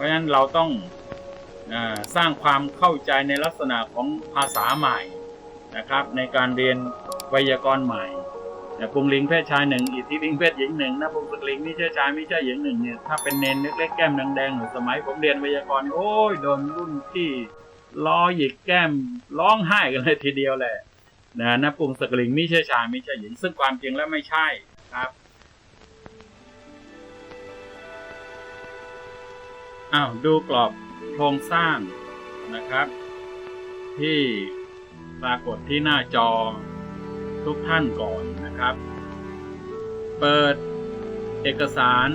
ราะฉะนั้นเราต้องอสร้างความเข้าใจในลักษณะของภาษาใหม่นะครับ ในการเรียนไวยากรณ์ใหม่แต่ปุงลิงเพศชายหนึ่งอิทธิลิงเพศหญิงหนึ่งนะปุงสกลิงไม่ใช่ชายไม่ใช่หญิงหนึ่งเนี่ยถ้าเป็นเนนเล็กๆแก้มแดงๆหรือสมัยผมเรียนไวยากรณ์โอ้ยโดนรุ่นที่ล้อหยิกแก้มร้องไห้กันเลยทีเดียวแหละนะนะปุงสกลิงไม่ใช่ชายไม่ใช่หญิง ซึ่งความจริงแล้วไม่ใช่ครับ อ้าวดูกรอบโครงสร้างนะครับ ที่ปรากฏที่หน้าจอทุกท่านก่อนนะครับ เปิดเอกสาร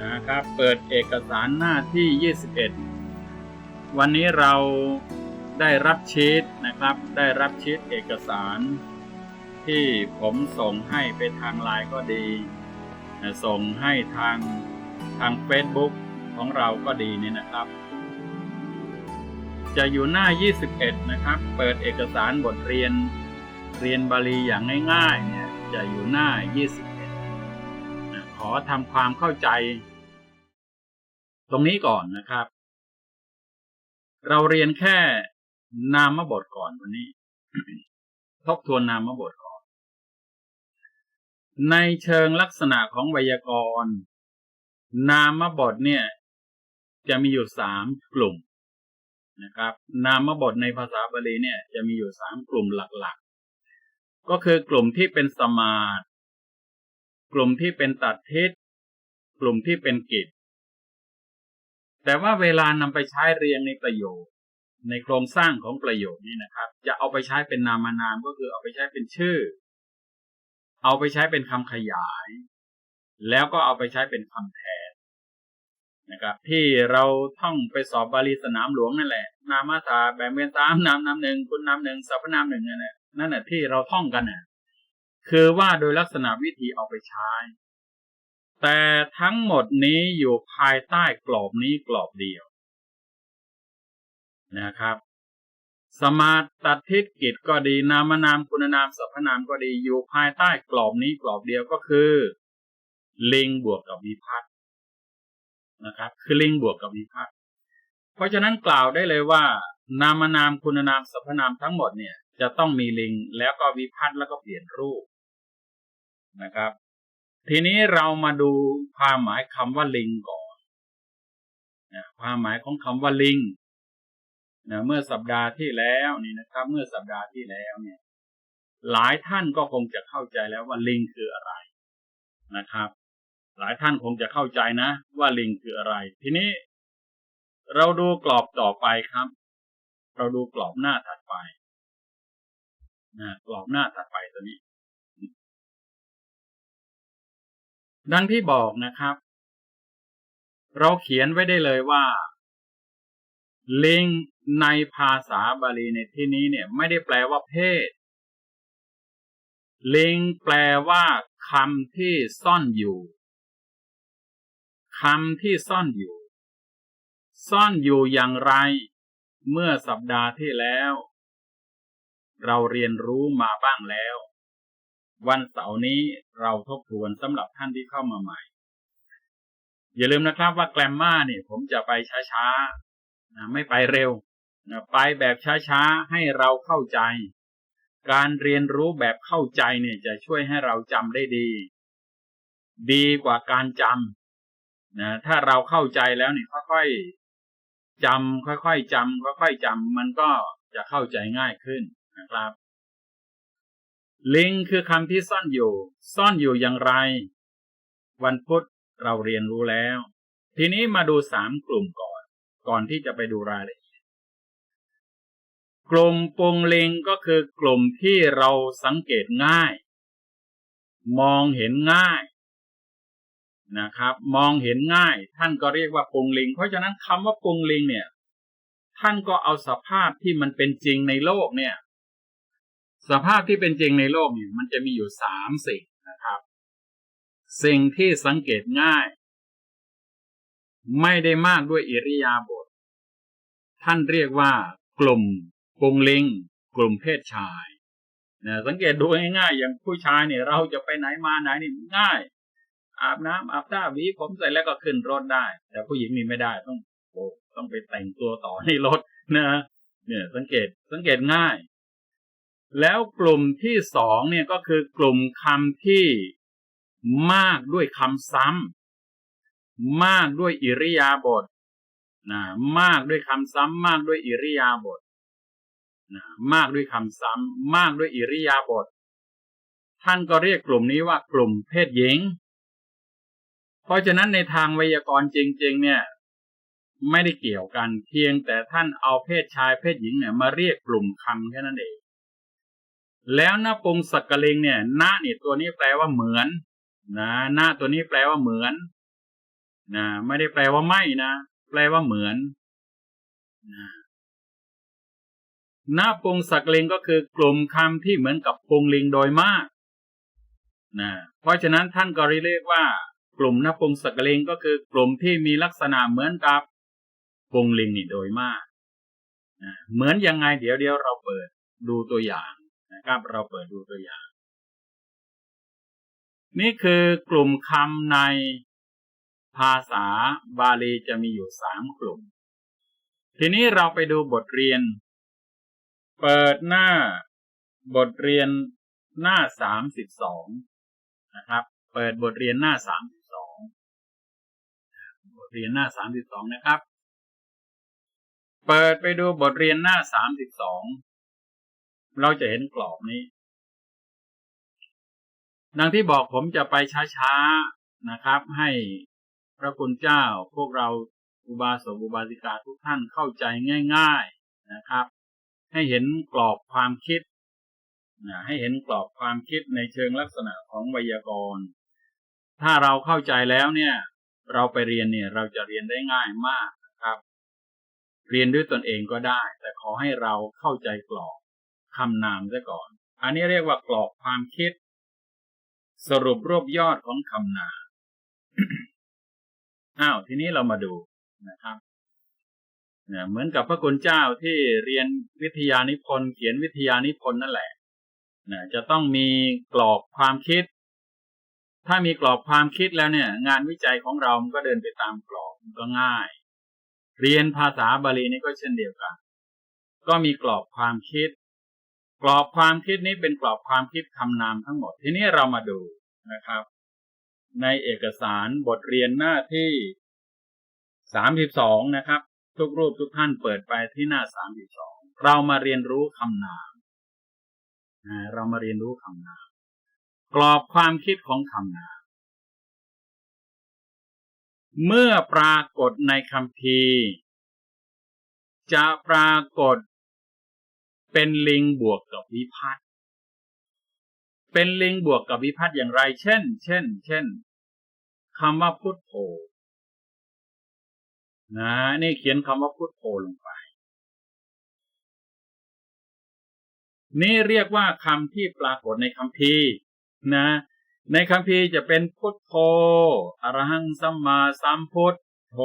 นะครับ เปิดเอกสารหน้าที่ 21 วันนี้เราได้รับชีตนะครับ ได้รับชีตเอกสาร ที่ผมส่งให้ไปทางไลน์ก็ดี ส่งให้ทาง ทาง Facebook ของเราก็ดีเนี่ยนะครับ จะอยู่หน้า 21 นะครับ เปิดเอกสารบทเรียน เรียนบาลีอย่างง่ายๆเนี่ยจะอยู่หน้า 21นะขอทำความเข้าใจ ตรงนี้ก่อนนะครับ เราเรียนแค่นามบทก่อนวันนี้ ทบทวนนามบทก่อน ในเชิงลักษณะของไวยากรณ์ นามบทเนี่ย จะมีอยู่สามกลุ่มนะครับ นามบทในภาษาบาลีเนี่ย จะมีอยู่สามกลุ่มหลักๆ ก็คือกลุ่มที่เป็นสมาธิกลุ่มที่เป็นตัดทิศกลุ่มที่เป็นกิจ แต่ว่าเวลานำไปใช้เรียงในประโยคในโครงสร้างของประโยคนี้นะครับ จะเอาไปใช้เป็นนามนามก็คือเอาไปใช้เป็นชื่อ เอาไปใช้เป็นคำขยาย แล้วก็เอาไปใช้เป็นคำแทนนะครับ ที่เราท่องไปสอบบาลีสนามหลวงนั่นแหละ นามาตาแบ่งเป็นสามนามนามหนึ่งคุณนามหนึ่งสรรพนามหนึ่งนั่นแหละนั่นแหละที่เราท่องกันน่ะคือว่าโดยลักษณะวิธีเอาไปใช้ แต่ทั้งหมดนี้อยู่ภายใต้กรอบนี้กรอบเดียว นะครับ สมาตัดทิศกิจก็ดีนามนามคุณนามสรรพนามก็ดีอยู่ภายใต้กรอบนี้กรอบเดียวก็คือ ลิงบวกกับวิพัตน์นะครับ คือลิงบวกกับวิพัตน์เพราะฉะนั้นกล่าวได้เลยว่า นามนามคุณนามสรรพนามทั้งหมดเนี่ย จะต้องมีลิงแล้วก็วิพัตน์แล้วก็เปลี่ยนรูปนะครับ ทีนี้เรามาดูความหมายคำว่าลิงก่อนนะความหมายของคำว่าลิงนะเมื่อสัปดาห์ที่แล้วนี่นะครับ เมื่อสัปดาห์ที่แล้วเนี่ย หลายท่านก็คงจะเข้าใจแล้วว่าลิงคืออะไรนะครับ หลายท่านคงจะเข้าใจนะ ว่าลิงคืออะไร ทีนี้ เราดูกรอบต่อไปครับ เราดูกรอบหน้าถัดไปนะกรอบหน้าถัดไปตัวนี้ ดังที่บอกนะครับ เราเขียนไว้ได้เลยว่า ลิงในภาษาบาลีในที่นี้เนี่ย ไม่ได้แปลว่าเพศ ลิงแปลว่าคำที่ซ่อนอยู่ คำที่ซ่อนอยู่ ซ่อนอยู่อย่างไร เมื่อสัปดาห์ที่แล้ว เราเรียนรู้มาบ้างแล้ว วันเสาร์นี้เราทบทวนสำหรับท่านที่เข้ามาใหม่ อย่าลืมนะครับว่าแกรมมาเนี่ยผมจะไปช้าๆนะไม่ไปเร็วนะไปแบบช้าๆให้เราเข้าใจ การเรียนรู้แบบเข้าใจเนี่ยจะช่วยให้เราจำได้ดี ดีกว่าการจำ นะถ้าเราเข้าใจแล้วเนี่ยค่อยๆจำค่อยๆจำค่อยๆจำมันก็จะเข้าใจง่ายขึ้นนะครับ ลิงคือคำที่ซ่อนอยู่ ซ่อนอยู่อย่างไร วันพุธเราเรียนรู้แล้ว ทีนี้มาดูสามกลุ่มก่อน ก่อนที่จะไปดูรายละเอียด กลุ่มปุงลิงก็คือกลุ่มที่เราสังเกตง่าย มองเห็นง่าย นะครับ มองเห็นง่าย ท่านก็เรียกว่าปุงลิง เพราะฉะนั้นคำว่าปุงลิงเนี่ย ท่านก็เอาสภาพที่มันเป็นจริงในโลกเนี่ย สภาพที่เป็นจริงในโลกเนี่ย มันจะมีอยู่สามสิ่งนะครับ สิ่งที่สังเกตง่าย ไม่ได้มากด้วยอิริยาบถท่านเรียกว่ากลุ่มปุงลิง กลุ่มเพศชายนะสังเกตดูง่ายๆอย่างผู้ชายเนี่ย เราจะไปไหนมาไหนนี่ง่าย อาบน้ำอาบท่าหวีผมเสร็จแล้วก็ขึ้นรถได้ แต่ผู้หญิงนี่ไม่ได้ต้องโอ้ต้องไปแต่งตัวต่อในรถนะเนี่ยสังเกตสังเกตง่าย แล้วกลุ่มที่สองเนี่ยก็คือกลุ่มคำที่มากด้วยคำซ้ำมากด้วยอิริยาบถนะมากด้วยคำซ้ำมากด้วยอิริยาบถนะมากด้วยคำซ้ำมากด้วยอิริยาบถท่านก็เรียกกลุ่มนี้ว่ากลุ่มเพศหญิง เพราะฉะนั้นในทางไวยากรณ์จริง ๆ เนี่ย ไม่ได้เกี่ยวกันเพียงแต่ท่านเอาเพศชายเพศหญิงเนี่ยมาเรียกกลุ่มคำแค่นั้นเอง แล้วหน้าปงสักกะเลงเนี่ยณนี่ตัวนี้แปลว่าเหมือน นะหน้าตัวนี้แปลว่าเหมือนนะไม่ได้แปลว่าไม่นะแปลว่าเหมือนนะหน้าปงสักเลงก็คือกลุ่มคำที่เหมือนกับปงลิงโดยมากนะเพราะฉะนั้นท่านก็เรียกว่า กลุ่มนปงสักเลงก็คือกลุ่มที่มีลักษณะเหมือนกับปงลิงนี่โดยมากนะเหมือนยังไงเดี๋ยวเดี๋ยวเราเปิดดูตัวอย่างนะครับ เราเปิดดูตัวอย่าง นี่คือกลุ่มคำในภาษาบาลีจะมีอยู่สามกลุ่ม ทีนี้เราไปดูบทเรียน เปิดหน้าบทเรียนหน้าสามสิบสองนะครับ เปิดบทเรียนหน้าสามสิ เรียนหน้าสามสิบสองนะครับ เปิดไปดูบทเรียนหน้าสามสิบสองเราจะเห็นกรอบนี้ ดังที่บอกผมจะไปช้าๆนะครับ ให้พระคุณเจ้าพวกเราอุบาสกอุบาสิกาทุกท่านเข้าใจง่าย ๆนะครับ ให้เห็นกรอบความคิดนะให้เห็นกรอบความคิดในเชิงลักษณะของไวยากรณ์ ถ้าเราเข้าใจแล้วเนี่ย เราไปเรียนเนี่ยเราจะเรียนได้ง่ายมากนะครับ เรียนด้วยตนเองก็ได้ แต่ขอให้เราเข้าใจกรอบคำนามซะก่อน อันนี้เรียกว่ากรอบความคิด สรุปรวบยอดของคำนามอ้าวทีนี้เรามาดูนะครับเนี่ยเหมือนกับพระคุณเจ้าที่เรียนวิทยานิพนธ์เขียนวิทยานิพนธ์นั่นแหละนะจะต้องมีกรอบความคิด ถ้ามีกรอบความคิดแล้วเนี่ย งานวิจัยของเรามันก็เดินไปตามกรอบมันก็ง่าย เรียนภาษาบาลีนี่ก็เช่นเดียวกัน ก็มีกรอบความคิด กรอบความคิดนี้เป็นกรอบความคิดคำนามทั้งหมด ทีนี้เรามาดูนะครับ ในเอกสารบทเรียนหน้าที่สามสิบสองนะครับ ทุกรูปทุกท่านเปิดไปที่หน้าสามสิบสองเรามาเรียนรู้คำนามเรามาเรียนรู้คำนาม กรอบความคิดของคำนามเมื่อปรากฏในคำพีจะปรากฏ เป็นลิงบวกกับวิพัฒน์เป็นลิงบวกกับวิพัฒน์อย่างไร เช่น เช่น เช่นคำว่าพุทโธนะนี่เขียนคำว่าพุทโธลงไป นี่เรียกว่าคำที่ปรากฏในคำพี นะ ในคำพีจะเป็นพุทโธอรหังสัมมาสัมพุทโธ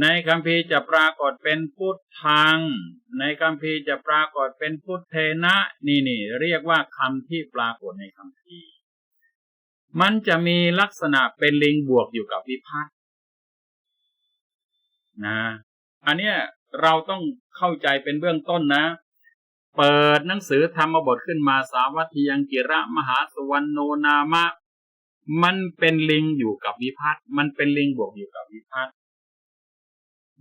ในคำพีจะปรากฏเป็นพุทธัง ในคำพีจะปรากฏเป็นพุทเทนะ นี่นี่เรียกว่าคำที่ปรากฏในคำพีมันจะมีลักษณะเป็นลิงบวกอยู่กับวิพัฒน์นะ อันเนี้ยเราต้องเข้าใจเป็นเบื้องต้นนะ เปิดหนังสือธรรมบทขึ้นมาสาวัตถียังกิระมหาสวรรณโนนามะ มันเป็นลิงอยู่กับวิพัฒน์มันเป็นลิงบวกอยู่กับวิพัฒน์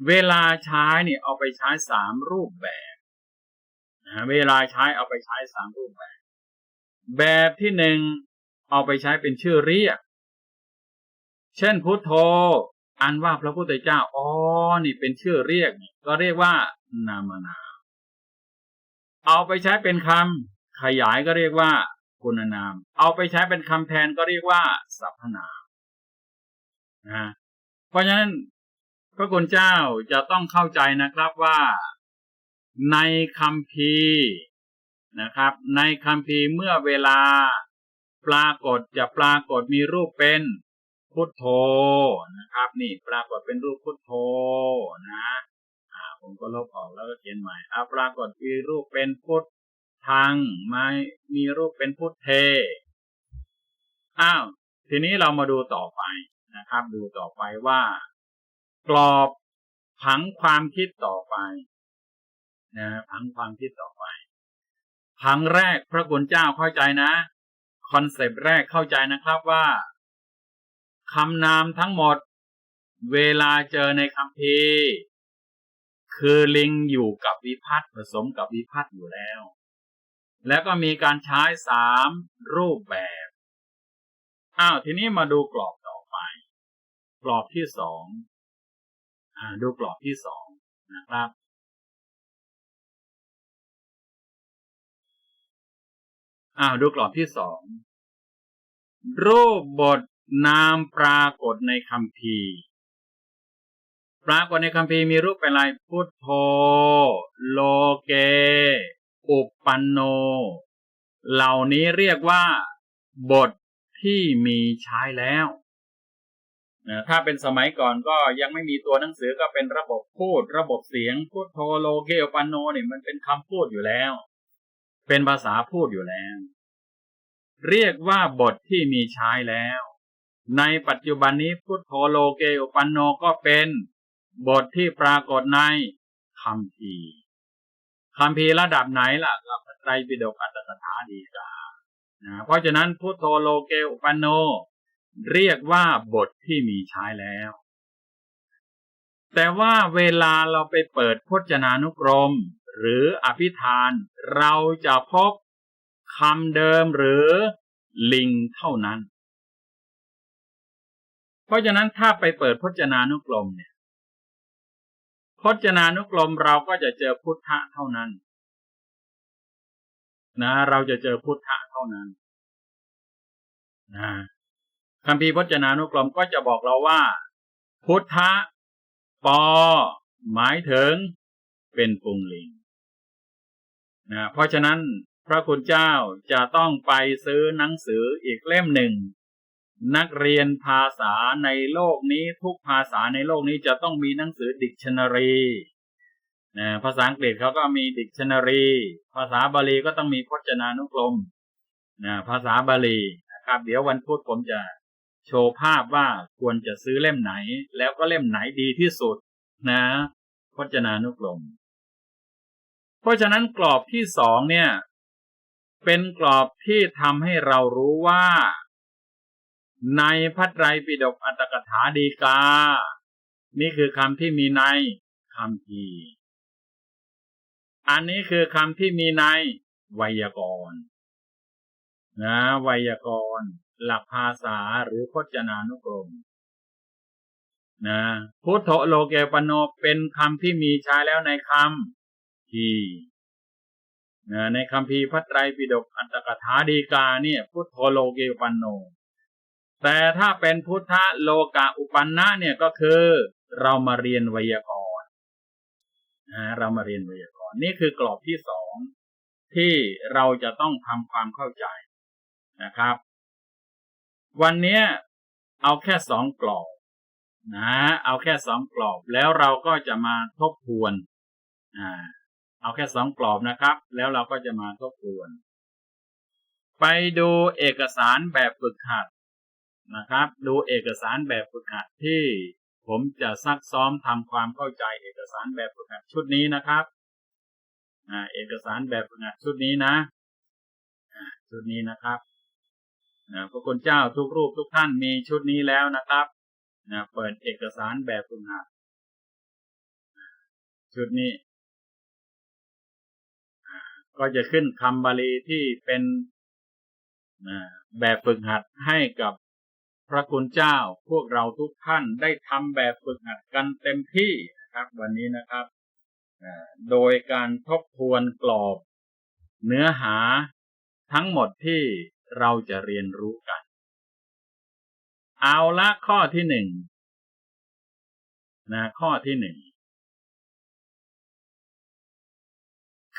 เวลาใช้เนี่ยเอาไปใช้สามรูปแบบนะเวลาใช้เอาไปใช้สามรูปแบบ แบบที่หนึ่งเอาไปใช้เป็นชื่อเรียก เช่นพุทโธอันว่าพระพุทธเจ้าอ๋อนี่เป็นชื่อเรียกก็เรียกว่านามนา เอาไปใช้เป็นคำขยายก็เรียกว่าคุณนาม เอาไปใช้เป็นคำแทนก็เรียกว่าสรรพนามนะเพราะฉะนั้นพระคุณเจ้าจะต้องเข้าใจนะครับว่าในคำพีนะครับ ในคำพีเมื่อเวลา ปรากฏจะปรากฏมีรูปเป็นพุทโธนะครับ นี่ปรากฏเป็นรูปพุทโธนะ ผมก็ลบออกแล้วก็เขียนใหม่อาปรากฏมีรูปเป็นพุทธังไม่มีรูปเป็นพุทธเทอ้าวทีนี้เรามาดูต่อไปนะครับ ดูต่อไปว่า กรอบผังความคิดต่อไปนะผังความคิดต่อไปผังแรกพระคุณเจ้าเข้าใจนะคอนเซปต์แรกเข้าใจนะครับว่าคำนามทั้งหมด เวลาเจอในคำพี คือลิงอยู่กับวิพัฒน์ผสมกับวิพัฒน์อยู่แล้ว แล้วก็มีการใช้สามรูปแบบอ้าวทีนี้มาดูกรอบต่อไป กรอบที่สองอ่าดูกรอบที่สองนะครับอ้าวดูกรอบที่สองรูปบทนามปรากฏในคำพี ปรากฏในคำพีร์มีรูปเป็นลายพุทโธโลเก อุปปันโน เหล่านี้เรียกว่า บทที่มีใช้แล้วนะถ้าเป็นสมัยก่อนก็ยังไม่มีตัวหนังสือก็เป็นระบบพูด ระบบเสียงพุทโธโลเกอุปันโนเนี่ยมันเป็นคำพูดอยู่แล้ว เป็นภาษาพูดอยู่แล้ว เรียกว่าบทที่มีใช้แล้ว ในปัจจุบันนี้พุทโธโลเกอุปันโนก็เป็น บทที่ปรากฏในคำพีคำพีระดับไหนล่ะกับไตรปิฎกอัตถกถาดีกานะเพราะฉะนั้นพุทโธโลเกอุปันโน เรียกว่าบทที่มีใช้แล้ว แต่ว่าเวลาเราไปเปิดพจนานุกรม หรืออภิธานเราจะพบคำเดิมหรือลิงเท่านั้น เพราะฉะนั้นถ้าไปเปิดพจนานุกรมเนี่ย พจนานุกรมเราก็จะเจอพุทธะเท่านั้น นะ เราจะเจอพุทธะเท่านั้นนะคำพีพจนานุกรมก็จะบอกเราว่า พุทธะปอ หมายถึงเป็นปุงลิงนะเพราะฉะนั้นพระคุณเจ้าจะต้องไปซื้อหนังสืออีกเล่มหนึ่ง นักเรียนภาษาในโลกนี้ทุกภาษาในโลกนี้จะต้องมีหนังสือดิกชันนารีนะภาษาอังกฤษเขาก็มีดิกชันนารี ภาษาบาลีก็ต้องมีพจนานุกรมนะภาษาบาลีนะครับ เดี๋ยววันพุธผมจะโชว์ภาพว่าควรจะซื้อเล่มไหน แล้วก็เล่มไหนดีที่สุดนะ พจนานุกรม เพราะฉะนั้นกรอบที่สองเนี่ย เป็นกรอบที่ทำให้เรารู้ว่า ในพระไตรปิฎกอัตถกถาดีกา นี่คือคำที่มีในคำพีอันนี้คือคำที่มีในไวยากรณ์นะไวยากรณ์ หลักภาษาหรือพจนานุกรมนะพุทโธโลเกปโนเป็นคำที่มีใช้แล้วในคำพีนะในคำพีพระไตรปิฎกอัตถกถาดีกาเนี่ย พุทโธโลเกปโน แต่ถ้าเป็นพุทธโลกะอุปันนะเนี่ยก็คือ เรามาเรียนไวยากรณ์นะเรามาเรียนไวยากรณ์นี่คือกรอบที่สองที่เราจะต้องทำความเข้าใจนะครับ วันนี้เอาแค่สองกรอบนะเอาแค่สองกรอบแล้วเราก็จะมาทบทวนอ่าเอาแค่สองกรอบนะครับ แล้วเราก็จะมาทบทวน ไปดูเอกสารแบบฝึกหัด นะครับ ดูเอกสารแบบฝึกหัดที่ผมจะซักซ้อมทำความเข้าใจเอกสารแบบฝึกหัดชุดนี้นะครับอ่าเอกสารแบบฝึกหัดชุดนี้นะอ่าชุดนี้นะครับอ่าพระคุณเจ้าทุกรูปทุกท่านมีชุดนี้แล้วนะครับนะเปิดเอกสารแบบฝึกหัดชุดนี้ก็จะขึ้นคำบาลีที่เป็นแบบฝึกหัดให้กับ พระคุณเจ้าพวกเราทุกท่านได้ทำแบบฝึกหัดกันเต็มที่นะครับวันนี้นะครับ โดยการทบทวนกรอบ เนื้อหาทั้งหมดที่เราจะเรียนรู้กัน เอาละข้อที่หนึ่งนะข้อที่หนึ่ง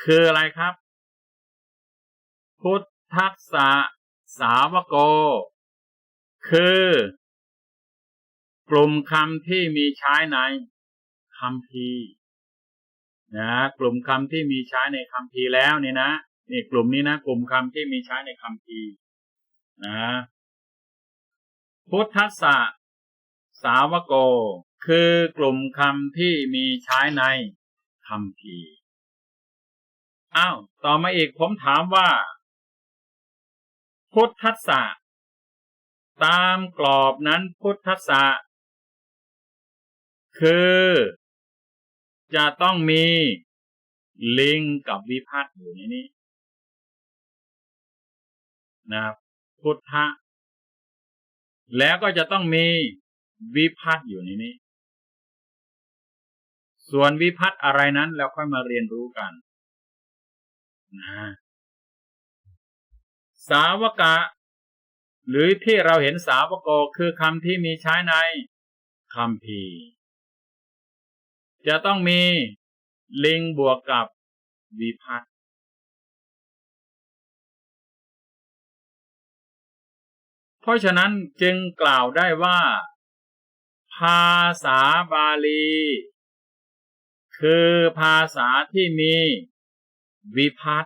คืออะไรครับ พุทธัสสะสาวโก คือ กลุ่มคำที่มีใช้ในคำพีนะกลุ่มคำที่มีใช้ในคำพีแล้วนี่นะนี่กลุ่มนี้นะกลุ่มคำที่มีใช้ในคำพีนะพุทธสะสาวโก คือกลุ่มคำที่มีใช้ในคำพีอ้าว ต่อมาอีกผมถามว่า พุทธสะ ตามกรอบนั้นพุทธสะคือ จะต้องมีลิงกับวิพัตอยู่ในนี้นะพุทธะแล้วก็จะต้องมีวิพัตอยู่ในนี้ ส่วนวิพัตอะไรนั้นเราค่อยมาเรียนรู้กันนะสาวกะ หรือที่เราเห็นสาวกคือคำที่มีใช้ในคำพีจะต้องมีลิงบวกกับวิพัตเพราะฉะนั้นจึงกล่าวได้ว่า ภาษาบาลี คือภาษาที่มีวิพัต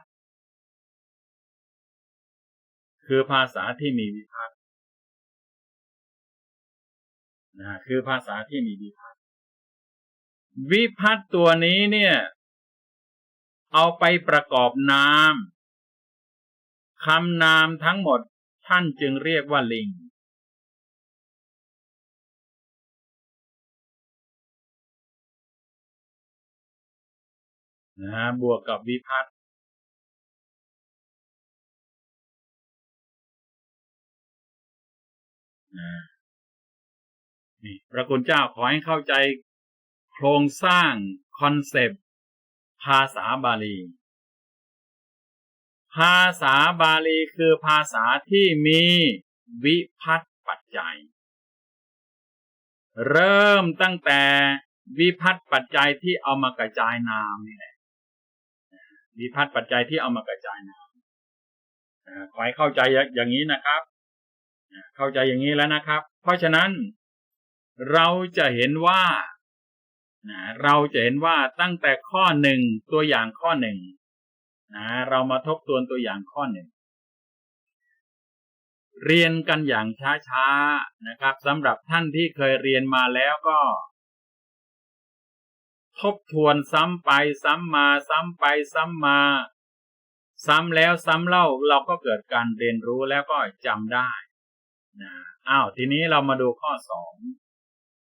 คือภาษาที่มีวิพัตนะคือภาษาที่มีวิพัตวิพัตตัวนี้เนี่ย เอาไปประกอบนามคำนามทั้งหมดท่านจึงเรียกว่าลิง นะบวกกับวิพัต นี่พระคุณเจ้าขอให้เข้าใจโครงสร้างคอนเซปต์ภาษาบาลี ภาษาบาลีคือภาษาที่มีวิพัตปัจจัย เริ่มตั้งแต่วิพัตปัจจัยที่เอามากระจายนามนี่แหละวิพัตปัจจัยที่เอามากระจายนามขอให้เข้าใจอย่างนี้นะครับ เข้าใจอย่างนี้แล้วนะครับ เพราะฉะนั้น เราจะเห็นว่าเราจะเห็นว่าตั้งแต่ข้อหนึ่งตัวอย่างข้อหนึ่งนะเรามาทบทวนตัวอย่างข้อหนึ่งเรียนกันอย่างช้าๆนะครับสำหรับท่านที่เคยเรียนมาแล้วก็ ทบทวนซ้ำไปซ้ำมา ซ้ำไปซ้ำมา ซ้ำแล้วซ้ำเล่าเราก็เกิดการเรียนรู้แล้วก็จำได้ นะอ้าวทีนี้เรามาดูข้อสอง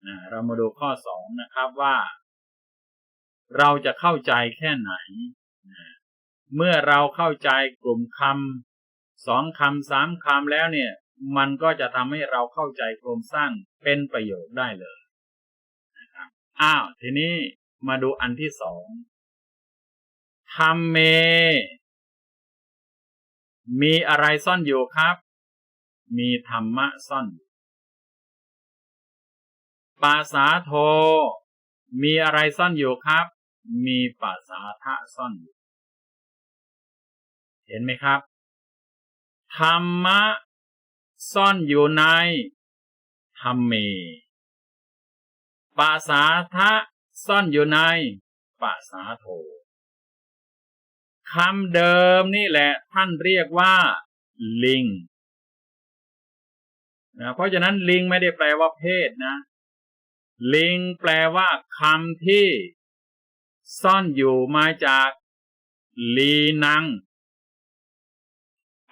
นะเรามาดูข้อสองนะครับว่า เราจะเข้าใจแค่ไหนนะเมื่อเราเข้าใจกลุ่มคำสองคำสามคำแล้วเนี่ย มันก็จะทำให้เราเข้าใจโครงสร้างเป็นประโยชน์ได้เลยนะครับอ้าวทีนี้มาดูอันที่สองธรรมเม มีอะไรซ่อนอยู่ครับ มีธรรมะซ่อนอยู่ปาสาโท มีอะไรซ่อนอยู่ครับ มีปาสาทะซ่อนอยู่เห็นไหมครับ ธรรมะซ่อนอยู่ในธรรมเมปาสาทะซ่อนอยู่ในปาสาโทคำเดิมนี่แหละท่านเรียกว่า ลิง นะเพราะฉะนั้นลิงไม่ได้แปลว่าเพศนะ ลิงแปลว่าคำที่ ซ่อนอยู่มาจาก ลีนัง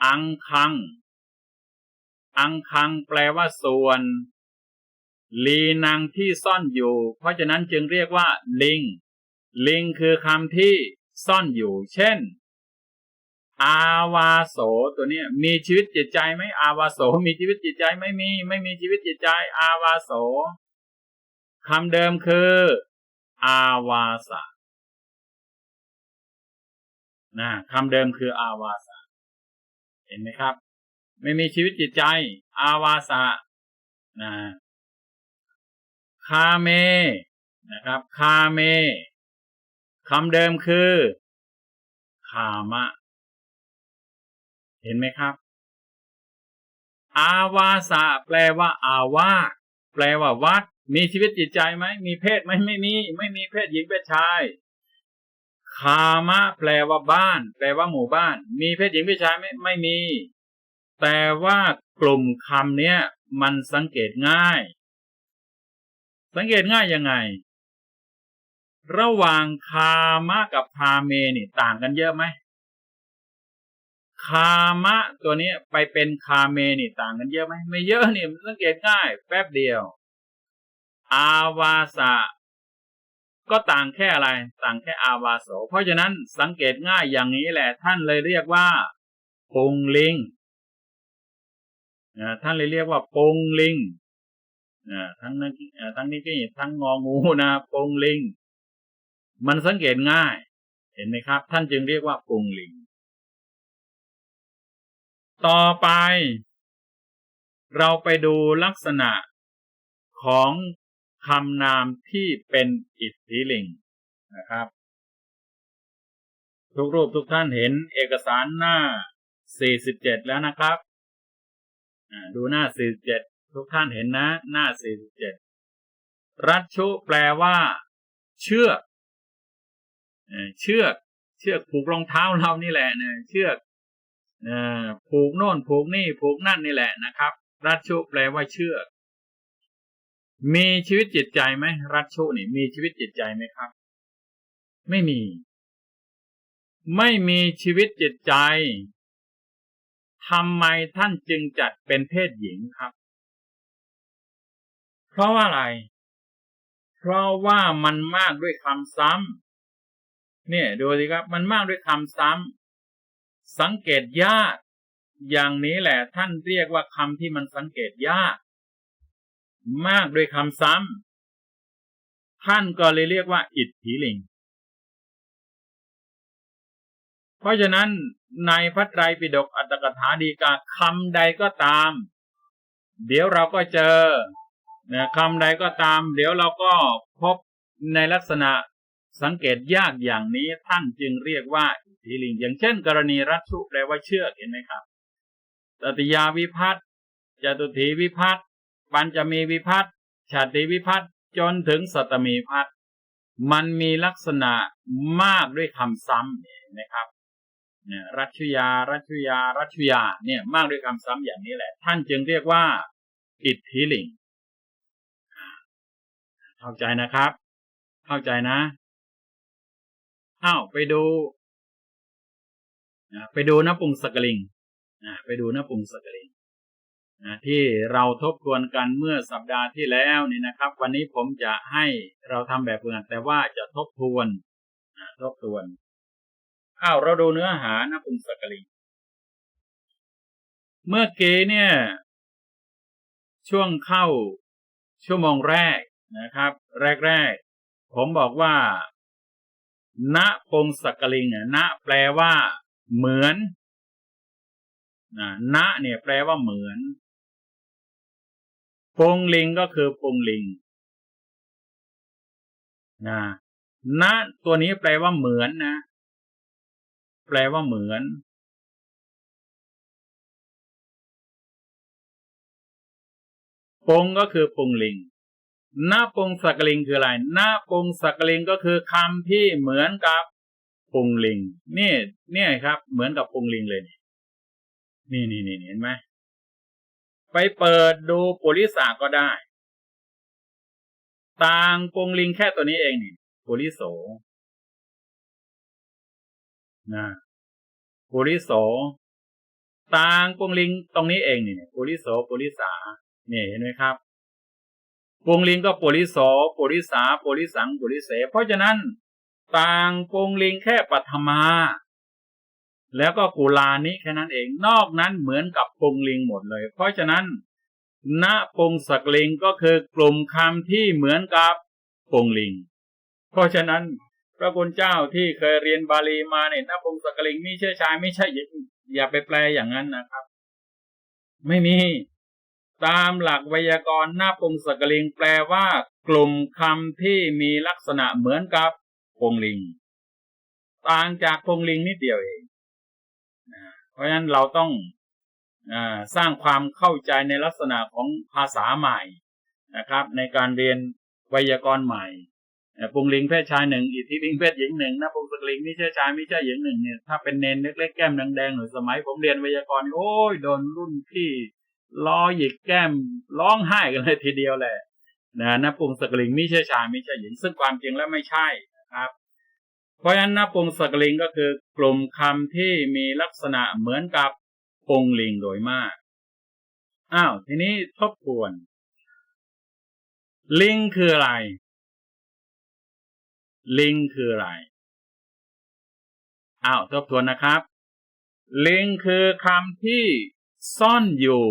อังคัง อังคังแปลว่าส่วน ลีนังที่ซ่อนอยู่ เพราะฉะนั้นจึงเรียกว่า ลิง ลิงคือคำที่ซ่อนอยู่ เช่น อาวาโสตัวนี้มีชีวิตจิตใจไหมอาวาโสมีชีวิตจิตใจไม่มี ไม่มีชีวิตจิตใจ อาวาโสคำเดิมคือ อาวาสะนะคำเดิมคืออาวาสะเห็นไหมครับ ไม่มีชีวิตจิตใจ อาวาสะนะคาเมนะครับ คาเมคำเดิมคือคามะ เห็นไหมครับ อาวาสะแปลว่า อาวาแปลว่าวัด มีชีวิตจิตใจไหม มีเพศไหมไม่มี ไม่มีเพศหญิงเพศชาย คามะ แปลว่าบ้าน แปลว่าหมู่บ้าน มีเพศหญิงเพศชายไหมไม่มี แต่ว่ากลุ่มคำเนี้ยมันสังเกตง่าย สังเกตง่ายยังไง ระหว่างคามะกับคาเมนี่ต่างกันเยอะไหม คามะตัวนี้ไปเป็นคาเมนี่ต่างกันเยอะไหมไม่เยอะนี่มันสังเกตง่าย แป๊บเดียว อาวาสะก็ต่างแค่อะไร ต่างแค่อาวาโส เพราะฉะนั้นสังเกตง่ายอย่างนี้แหละ ท่านเลยเรียกว่าปุงลิงท่านเลยเรียกว่าปงลิงทั้งนั้นทั้งนี้ก็ทั้งงองูนะปงลิง มันสังเกตง่าย เห็นไหมครับ ท่านจึงเรียกว่าปงลิง ต่อไป เราไปดูลักษณะของคำนามที่เป็นอิทธิลิงนะครับ ทุกรูปทุกท่านเห็นเอกสารหน้า 47 แล้วนะครับ ดูหน้า 47 ทุกท่านเห็นนะ หน้า 47 รัชชุแปลว่า เชือกเชือก เชือกผูกรองเท้าเรานี่แหละเนี่ยเชือก ผูกโน่นผูกนี่ผูกนั่นนี่แหละนะครับ รัชชุแปลว่าเชือกมีชีวิตจิตใจไหมรัชชุนี่มีชีวิตจิตใจไหมครับ ไม่มี ไม่มีชีวิตจิตใจทำไมท่านจึงจัดเป็นเพศหญิงครับ เพราะว่าอะไร เพราะว่ามันมากด้วยคำซ้ำเนี่ยดูสิครับ มันมากด้วยคำซ้ำ สังเกตยาก อย่างนี้แหละท่านเรียกว่าคำที่มันสังเกตยาก มากด้วยคำซ้ำท่านก็เลยเรียกว่า อิทธิลิง เพราะฉะนั้นในพระไตรปิฎกอัตถกถาดีกาคำใดก็ตาม เดี๋ยวเราก็เจอนะคำใดก็ตาม เดี๋ยวเราก็พบในลักษณะสังเกตยากอย่างนี้ท่านจึงเรียกว่า อิทธิลิง อย่างเช่น กรณีรัชุแปลว่าเชือกเห็นไหมครับตติยาวิพัตจตุถีวิพัตปัญจะมีวิพัตชาติวิพัตจนถึงสัตมีพัตมันมีลักษณะมากด้วยคำซ้ำนะครับเนี่ยรัชยา รัชยา รัชยา เนี่ยมากด้วยคำซ้ำอย่างนี้แหละ ท่านจึงเรียกว่าอิทธิลิง เข้าใจนะครับ เข้าใจนะ อ้าว ไปดู ไปดูนปุงสกลิงไปดูนปุงสกลิงที่เราทบทวนกันเมื่อสัปดาห์ที่แล้วนี่นะครับ วันนี้ผมจะให้เราทำแบบเพื่อนแต่ว่าจะทบทวนทบทวนอ้าวเราดูเนื้อหานะปุงสกลิงเมื่อกี้เนี่ย ช่วงเข้าชั่วโมงแรกนะครับ แรกๆผมบอกว่า ณปงสกลิงเนี่ยณแปลว่า เหมือนณเนี่ยแปลว่าเหมือนปุงลิงก็คือปุงลิงนะณตัวนี้แปลว่าเหมือนนะ แปลว่าเหมือน ปงก็คือปงลิงหน้าปงสักลิงคืออะไรหน้าปงสักลิงก็คือคำที่เหมือนกับ ปุงลิงนี่เนี่ยครับ เหมือนกับปุงลิงเลย นี่นี่นี่เห็นไหมไปเปิดดูปุริสาก็ได้ ต่างปงลิงแค่ตัวนี้เองนี่ปุริโสนะปุริโสต่างปงลิงตรงนี้เองนี่ปุริโสปุริสาเนี่ยเห็นไหมครับปงลิงก็ปุริโสปุริสาปุริสังปุริเส เพราะฉะนั้น ต่างปงลิงแค่ปัทมา แล้วก็กุลานี้แค่นั้นเอง นอกนั้นเหมือนกับปงลิงหมดเลย เพราะฉะนั้นณปงสักลิงก็คือกลุ่มคำที่เหมือนกับปงลิง เพราะฉะนั้นพระคุณเจ้าที่เคยเรียนบาลีมาเนี่ยณปงสักลิงไม่ใช่ชายไม่ใช่หญิงอย่าไปแปลอย่างนั้นนะครับ ไม่มีตามหลักไวยากรณ์หน้าปงสักลิงแปลว่า กลุ่มคำที่มีลักษณะเหมือนกับ ปงลิง ต่างจากปงลิงนิดเดียวเองเพราะฉะนั้นเราต้องสร้างความเข้าใจในลักษณะของภาษาใหม่นะครับ ในการเรียนไวยากรณ์ใหม่ปุงลิงเพศชายหนึ่งอิทธิลิงเพศหญิงหนึ่งนะปุงสกลิงไม่ใช่ชายไม่ใช่หญิงหนึ่งเนี่ยถ้าเป็นเนนเล็กๆแก้มแดงๆหรือสมัยผมเรียนไวยากรณ์โอ้ยโดนรุ่นพี่ล้อหยิกแก้มร้องไห้กันเลยทีเดียวแหละนะนปุงสกลิงไม่ใช่ชายไม่ใช่หญิง ซึ่งความจริงแล้วไม่ใช่ เพราะฉะนั้นนปุงสกลิงก็คือกลุ่มคำที่มีลักษณะเหมือนกับปุงลิงโดยมาก อ้าว ทีนี้ทบทวน ลิงคืออะไร ลิงคืออะไร อ้าวทบทวนนะครับ ลิงคือคำที่ซ่อนอยู่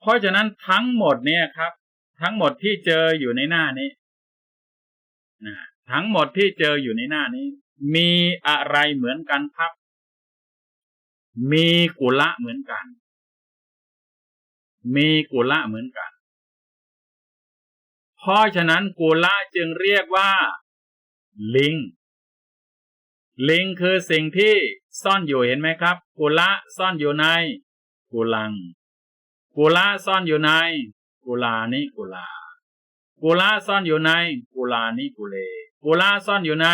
เพราะฉะนั้นทั้งหมดเนี่ยครับ ทั้งหมดที่เจออยู่ในหน้านี้นะ ทั้งหมดที่เจออยู่ในหน้านี้ มีอะไรเหมือนกันครับ มีกุละเหมือนกัน มีกุละเหมือนกัน เพราะฉะนั้นกุละจึงเรียกว่า ลิง ลิงคือสิ่งที่ซ่อนอยู่เห็นไหมครับ กุละซ่อนอยู่ใน กุลัง กุละซ่อนอยู่ใน กุลานิกุลากุละซ่อนอยู่ในกุลานิกุเล กุละซ่อนอยู่ใน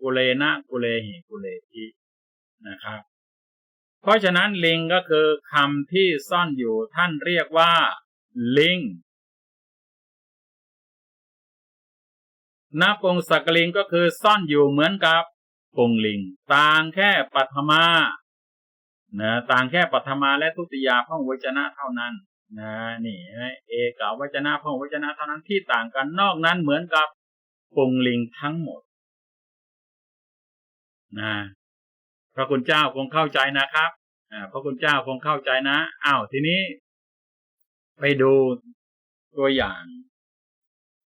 กุเลนะกุเลหิกุเลทินะครับ เพราะฉะนั้นลิงก็คือคำที่ซ่อนอยู่ท่านเรียกว่า ลิงนับปงสักลิงก็คือซ่อนอยู่เหมือนกับปงลิง ต่างแค่ปัทมานะต่างแค่ปัทมาและทุติยาพ่องวจนะเท่านั้นนะนี่เอกาวจนะพ่องวจนะเท่านั้นที่ต่างกันนอกนั้นเหมือนกับ ปงลิงทั้งหมดนะพระคุณเจ้าคงเข้าใจนะครับอ่าพระคุณเจ้าคงเข้าใจนะอ้าวทีนี้ ไปดูตัวอย่าง